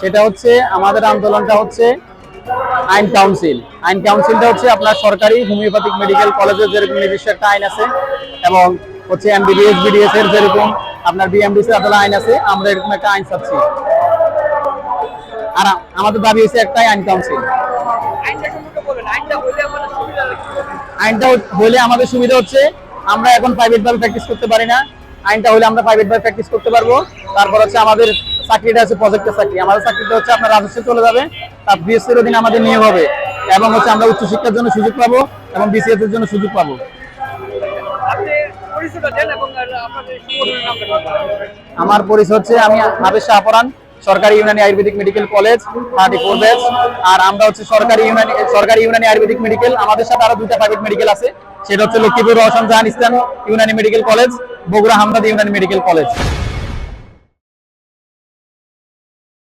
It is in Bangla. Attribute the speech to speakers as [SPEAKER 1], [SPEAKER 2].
[SPEAKER 1] সেটা হচ্ছে, আমাদের আন্দোলনটা হচ্ছে আইন কাউন্সিল। আইন কাউন্সিলটা হচ্ছে আপনার সরকারি হোমিওপ্যাথিক মেডিকেল কলেজের যেরকম নিজস্ব একটা আইন আছে, এবং হচ্ছে এমবিবিএস, বিডিএস এর যেরকম আপনার বিএমডিসি আদালত আইন আছে, আমরা এরকম একটা আইন চাচ্ছি। আর আমাদের দাবি হচ্ছে একটাই আইন কাউন্সিল। আইনটা হলে আমাদের সুবিধা হচ্ছে, আমরা এখন প্রাইভেট ভাবে প্র্যাকটিস করতে পারি না। আইনটা হলে আমরা প্রাইভেট ভাবে প্র্যাকটিস করতে পারব। তারপর হচ্ছে আমাদের চাকরিটা হচ্ছে প্রজেক্টের চাকরি। আমাদের চাকরিটা হচ্ছে আপনার রাজস্বে চলে যাবে, তার বিএসসি এর অধীনে আমাদের নিয়োগ হবে। এবং হচ্ছে আমরা উচ্চশিক্ষার জন্য সুযোগ পাবো এবং বিসিএস এর জন্য সুযোগ পাবো। আমার পরিচয় হচ্ছে আমি হাফেজ শাহপরান সরকারি Unani ayurvedic medical college, thirty four batch. আর আমরা হচ্ছে সরকারি ইউনানি সরকারি ইউনানি আয়ুর্বেদিক মেডিকেল, আমাদের সাথে আরও দুইটা প্রাইভেট মেডিকেল আছে। সেটা হচ্ছে Lakshmipur Roshan Jahan Islam Unani medical college, Bogura Hamdard Unani medical college.